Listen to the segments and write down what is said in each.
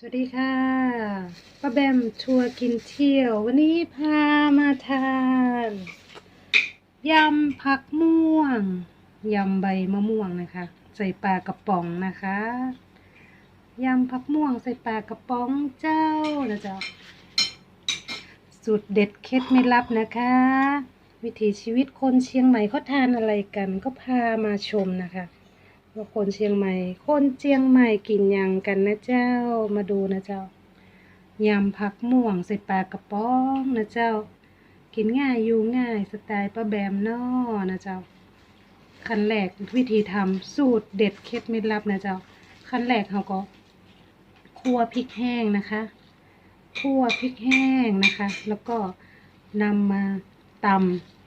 สวัสดีค่ะป้าแบมทัวร์กินเที่ยว วันนี้พามาทานยำผักม่วงยำใบมะม่วงนะคะ ใส่ปลากระป๋องนะคะยำผักม่วงใส่ปลากระป๋องเจ้านะจ้าสูตรเด็ดเคล็ดไม่ลับนะคะ วิถีชีวิตคนเชียงใหม่เขาทานอะไรกันก็พามาชมนะคะ ว่าคนเชียงใหม่ คนเชียงใหม่กินยังกันนะเจ้า มาดูนะเจ้ายำผักม่วงใส่ปลากระป๋องนะเจ้า กินง่ายอยู่ง่ายสไตล์ป้าแบมนอนะเจ้าขั้นแรกวิธีทำสูตรเด็ดเคล็ดไม่ลับนะเจ้าขั้นแรกเราก็คั่วพริกแห้งนะคะคั่วพริกแห้งนะคะ แล้วก็นำมาต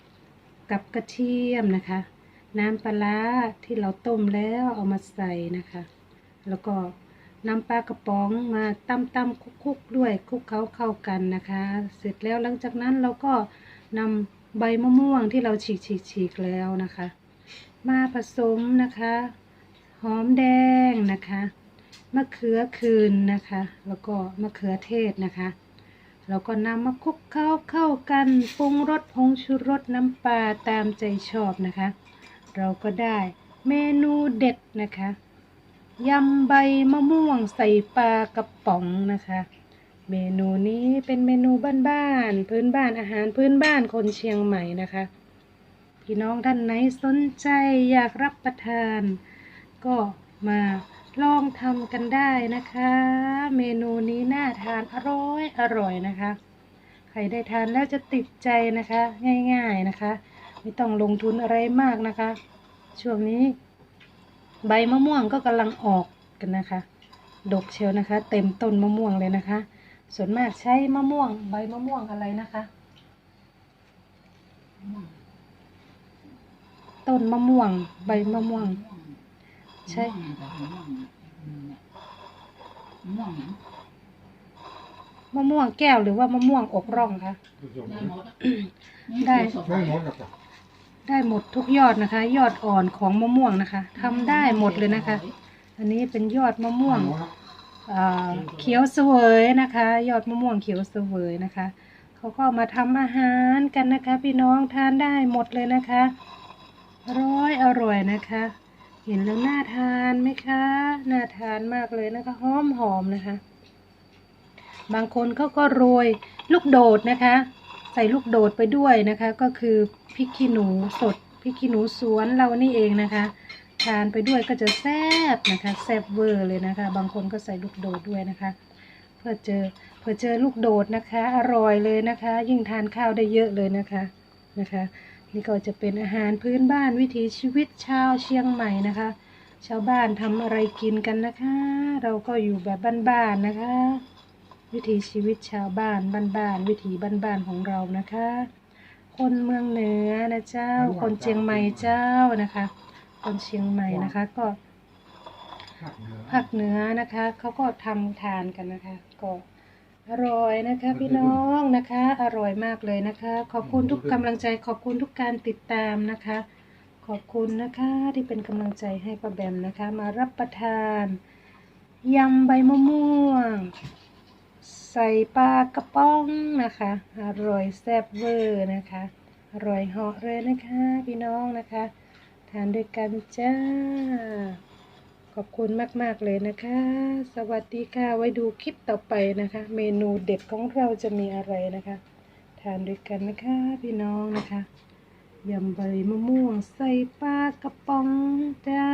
ำกับกระเทียมนะคะ น้ำปลาที่เราต้มแล้วเอามาใส่นะคะ แล้วก็น้ำปลากระป๋องมาตำตำคุกๆด้วยคุกเคล้าเข้ากันนะคะ เสร็จแล้วหลังจากนั้นเราก็นำใบมะม่วงที่เราฉีกฉีกฉีกแล้วนะคะ มาผสมนะคะ หอมแดงนะคะมะเขือคืนนะคะ แล้วก็มะเขือเทศนะคะแล้วก็นำมาคลุกเคล้าเข้ากันปรุงรสผงชูรสน้ำปลาตามใจชอบนะคะ เราก็ได้เมนูเด็ดนะคะยำใบมะม่วงใส่ปลากระป๋องนะคะ เมนูนี้เป็นเมนูบ้านๆพื้นบ้านอาหารพื้นบ้านคนเชียงใหม่นะคะ พี่น้องท่านไหนสนใจอยากรับประทาน ก็มาลองทำกันได้นะคะ เมนูนี้น่าทานอร่อยอร่อยนะคะ ใครได้ทานแล้วจะติดใจนะคะ ง่าย ๆนะคะ ไม่ต้องลงทุนอะไรมากนะคะ ช่วงนี้ใบมะม่วงก็กำลังออกกันนะคะ ดกเชียวนะคะ เต็มต้นมะม่วงเลยนะคะ ส่วนมากใช้มะม่วง ใบมะม่วงอะไรนะคะ ต้นมะม่วง ใบมะม่วง ใช่ม่วง มะม่วงแก้วหรือว่ามะม่วงอกร่องคะ ได้หมดได้ไม่หมดหรอกครับได้หมดทุกยอดนะคะ ยอดอ่อนของมะม่วงนะคะทำได้หมดเลยนะคะ อันนี้เป็นยอดมะม่วงอ่าเขียวเสวยนะคะ ยอดมะม่วงเขียวเสวยนะคะเขาก็เอามาทำอาหารกันนะคะ พี่น้องทานได้หมดเลยนะคะอร่อยอร่อยนะคะ เห็นแล้วน่าทานไหมคะน่าทานมากเลยนะคะหอมหอมนะคะ บางคนเขาก็โรยลูกโดดนะคะ ใส่ลูกโดดไปด้วยนะคะ ก็คือพริกขี้หนูสดพริกขี้หนูสวนเรานี่เองนะคะทานไปด้วยก็จะแซ่บนะคะแซ่บเวอร์เลยนะคะ บางคนก็ใส่ลูกโดดด้วยนะคะ เพื่อเจอเพื่อเจอลูกโดดนะคะ อร่อยเลยนะคะ ยิ่งทานข้าวได้เยอะเลยนะคะนะคะ นี่ก็จะเป็นอาหารพื้นบ้านวิถีชีวิตชาวเชียงใหม่นะคะ ชาวบ้านทำอะไรกินกันนะคะ เราก็อยู่แบบบ้านๆนะคะ วิถีชีวิตชาวบ้านบ้านๆวิถีบ้านๆของเรานะคะ คนเมืองเหนือนะเจ้า คนเชียงใหม่เจ้านะคะ คนเชียงใหม่นะคะก็ภาคเหนือนะคะเขาก็ทำทานกันนะคะก็อร่อยนะคะ พี่น้องนะคะ อร่อยมากเลยนะคะ ขอบคุณทุกกำลังใจ ขอบคุณทุกการติดตามนะคะ ขอบคุณนะคะที่เป็นกำลังใจให้ป้าแบมนะคะ มารับประทานยำใบมะม่วง ใส่ปลากระป๋องนะคะ อร่อยแซ่บเวอร์นะคะ อร่อยเหาะเลยนะคะ พี่น้องนะคะ ทานด้วยกันจ้า ขอบคุณมาก ๆ เลยนะคะ สวัสดีค่ะ ไว้ดูคลิปต่อไปนะคะ เมนูเด็ดของเราจะมีอะไรนะคะ ทานด้วยกันนะคะ พี่น้องนะคะยำใบมะม่วงใส่ปลากระป๋องจ้า